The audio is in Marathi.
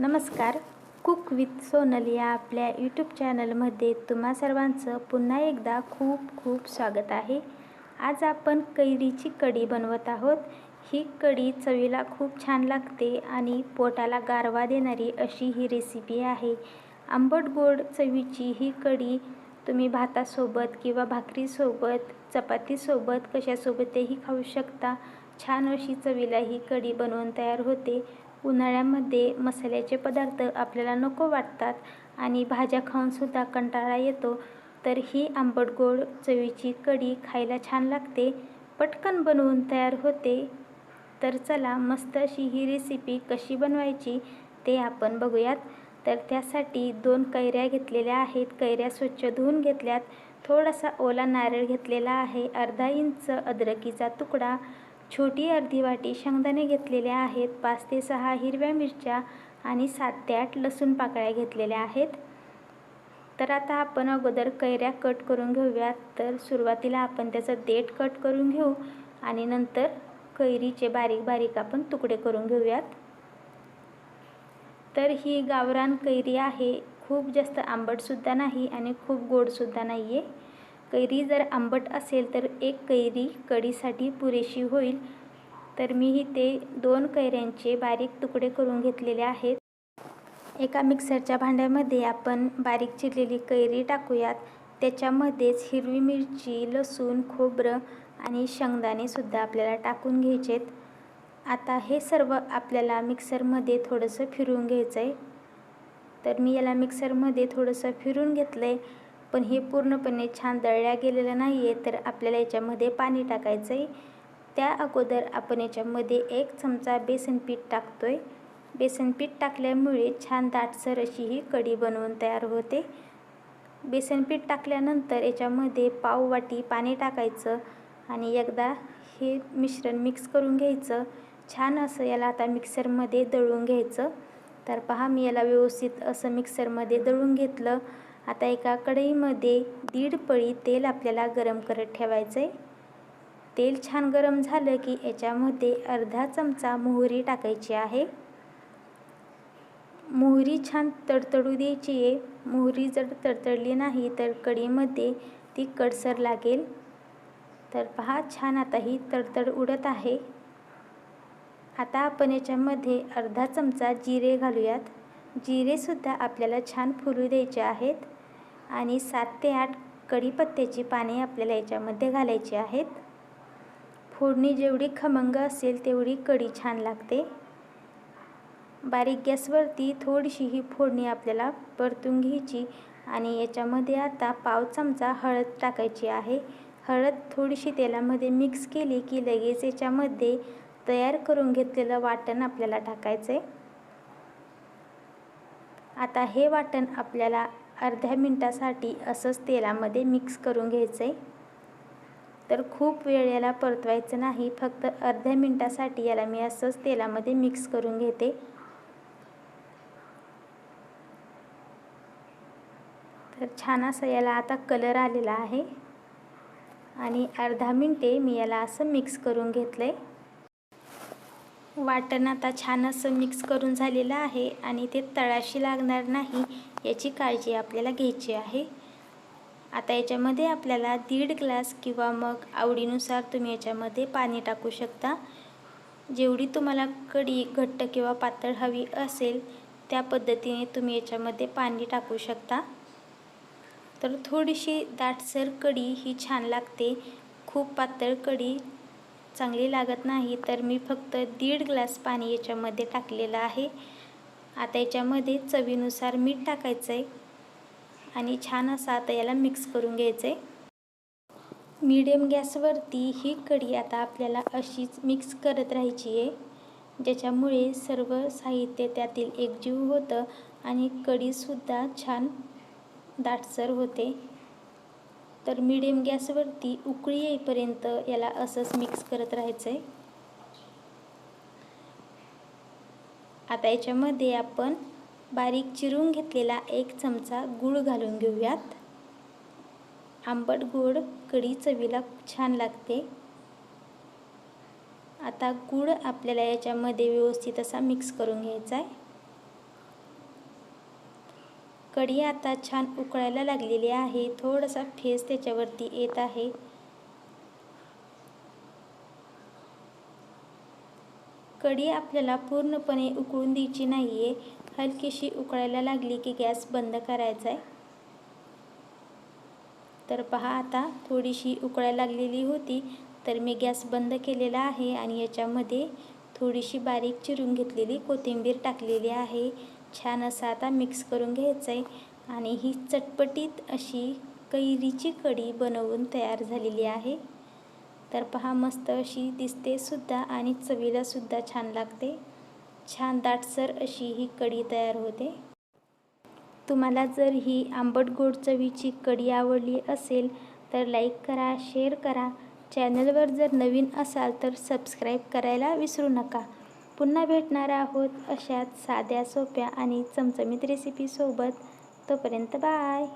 नमस्कार. कुक विथ सोनल या आपल्या यूट्यूब चॅनलमध्ये तुम्हा सर्वांचं पुन्हा एकदा खूप खूप स्वागत आहे. आज आपण कैरीची कढी बनवत आहोत. ही कढी चवीला खूप छान लागते आणि पोटाला गारवा देणारी अशी ही रेसिपी आहे. आंबट गोड चवीची ही कढी तुम्ही भातासोबत किंवा भाकरीसोबत चपातीसोबत कशासोबतही खाऊ शकता. छान अशी चवीला ही कढी बनवून तयार होते. उन्हाळ्यामध्ये मसाल्याचे पदार्थ आपल्याला नको वाटतात आणि भाज्या खाऊनसुद्धा कंटाळा येतो तर ही आंबट गोड चवीची कढी खायला छान लागते पटकन बनवून तयार होते. तर चला मस्त अशी ही रेसिपी कशी बनवायची ते आपण बघूयात. तर त्यासाठी दोन कैऱ्या घेतलेल्या आहेत कैऱ्या स्वच्छ धुवून घेतल्यात. थोडासा ओला नारळ घेतलेला आहे अर्धा इंच अद्रकीचा तुकडा छोटी अर्धी वाटी शेंगदाणे घेतलेले आहेत पाच ते सहा हिरव्या मिरच्या आणि सात ते आठ लसूण पाकळ्या घेतलेल्या आहेत. तर आता आपण अगोदर कैऱ्या कट करून घेऊयात तर सुरुवातीला आपण त्याचं देठ कट करून घेऊ आणि नंतर कैरीचे बारीक बारीक आपण तुकडे करून घेऊयात. तर ही गावरान कैरी आहे. खूप जास्त आंबटसुद्धा नाही आणि खूप गोडसुद्धा नाही आहे कैरी जर आंबट असेल तर एक कैरी कढीसाठी पुरेशी होईल. तर मी ते दोन कैऱ्यांचे बारीक तुकडे करून घेतलेले आहेत. एका मिक्सरच्या भांड्यामध्ये आपण बारीक चिरलेली कैरी टाकूयात. त्याच्यामध्येच हिरवी मिरची लसूण खोबरं आणि शेंगदाणेसुद्धा आपल्याला टाकून घ्यायचेत. आता हे सर्व आपल्याला मिक्सरमध्ये थोडंसं फिरवून घ्यायचं आहे तर मी याला मिक्सरमध्ये थोडंसं फिरून घेतलं आहे पण हे पूर्णपणे छान दळल्या गेलेलं नाही आहे तर आपल्याला याच्यामध्ये पाणी टाकायचं आहे त्या अगोदर आपण याच्यामध्ये एक चमचा बेसन पीठ टाकतो आहे बेसन पीठ टाकल्यामुळे छान दाटसर अशी ही कढी बनवून तयार होते. बेसन पीठ टाकल्यानंतर याच्यामध्ये पाव वाटी पाणी टाकायचं आणि एकदा हे मिश्रण मिक्स करून घ्यायचं. छान असं याला आता मिक्सरमध्ये दळून घ्यायचं. तर पहा मी याला व्यवस्थित असं मिक्सरमध्ये दळून घेतलं. आता एका कढईमध्ये दीड पळी तेल आपल्याला गरम करत ठेवायचं आहे तेल छान गरम झालं की याच्यामध्ये अर्धा चमचा मोहरी टाकायची आहे. मोहरी छान तडतडू द्यायची आहे. मोहरी जर तडतडली नाही तर कढीमध्ये ती कडसर लागेल. तर पहा छान आता ही तडतड उडत आहे. आता आपण याच्यामध्ये अर्धा चमचा जिरे घालूयात. जिरेसुद्धा आपल्याला छान फुलू द्यायचे आहेत. आणि सात ते आठ कढीपत्त्याची पाने आपल्याला याच्यामध्ये घालायची आहेत. फोडणी जेवढी खमंग असेल तेवढी कढी छान लागते. बारीक गॅसवरती थोडीशी ही फोडणी आपल्याला परतून घ्यायची आणि याच्यामध्ये आता पाव चमचा हळद टाकायची आहे. हळद थोडीशी तेलामध्ये मिक्स केली की लगेच याच्यामध्ये तयार करून घेतलेलं वाटण आपल्याला टाकायचं आहे आता हे वाटण आपल्याला अर्ध्या मिनटासाठी असंच तेलामध्ये मिक्स करून घ्यायचं आहे तर खूप वेळ याला परतवायचं नाही फक्त अर्ध्या मिनटासाठी याला मी असंच तेलामध्ये मिक्स करून घेते. तर छान असं याला आता कलर आलेला आहे. आणि अर्धा मिनटे मी याला असं मिक्स करून घेतलं आहे वाटण आता छान असं मिक्स करून झालेलं आहे आणि ते तळाशी लागणार नाही याची काळजी आपल्याला घ्यायची आहे. आता याच्यामध्ये आपल्याला दीड ग्लास किंवा मग आवडीनुसार तुम्ही याच्यामध्ये पाणी टाकू शकता. जेवढी तुम्हाला कढी घट्ट किंवा पातळ हवी असेल त्या पद्धतीने तुम्ही याच्यामध्ये पाणी टाकू शकता. तर थोडीशी दाटसर कढी ही छान लागते. खूप पातळ कढी चांगली लागत नाही तर मी फक्त दीड ग्लास पाणी याच्यामध्ये टाकलेलं आहे. आता याच्यामध्ये चवीनुसार मीठ टाकायचं आहे आणि छान असं आता याला मिक्स करून घ्यायचं आहे मीडियम गॅसवरती ही कढी आता आपल्याला अशीच मिक्स करत राहायची आहे ज्याच्यामुळे सर्व साहित्य त्यातील एकजीव होतं आणि कढीसुद्धा छान दाटसर होते. तर मीडियम गॅसवरती उकळी येईपर्यंत याला असंच मिक्स करत राहायचं आहे आता याच्यामध्ये आपण बारीक चिरून घेतलेला एक चमचा गूळ घालून घेऊयात. आंबट गोड कढी चवीला छान लागते. आता गूळ आपल्याला याच्यामध्ये व्यवस्थित असा मिक्स करून घ्यायचा आहे कढी आता छान उकळायला लागलेली आहे. थोडासा फेस त्याच्यावरती येत आहे. कढी आपल्याला पूर्णपणे उकळून द्यायची नाही आहे हलकीशी उकळायला लागली की गॅस बंद करायचा आहे तर पहा आता थोडीशी उकळायला लागलेली होती तर मी गॅस बंद केलेला आहे आणि याच्यामध्ये थोडीशी बारीक चिरून घेतलेली कोथिंबीर टाकलेली आहे. छान असं आता मिक्स करून घ्यायचं आहे. आणि ही चटपटीत अशी कैरीची कढी बनवून तयार झालेली आहे. तर पहा मस्त अशी दिसते सुद्धा आणि चवीलासुद्धा छान लागते. छान दाटसर अशी ही कढी तयार होते. तुम्हाला जर ही आंबट गोड चवीची कढी आवडली असेल तर लाईक करा शेअर करा. चॅनलवर जर नवीन असाल तर सबस्क्राईब करायला विसरू नका. पुन्हा भेटणार आहोत अशाच साध्या सोप्या आणि चमचमीत रेसिपीसोबत तोपर्यंत बाय.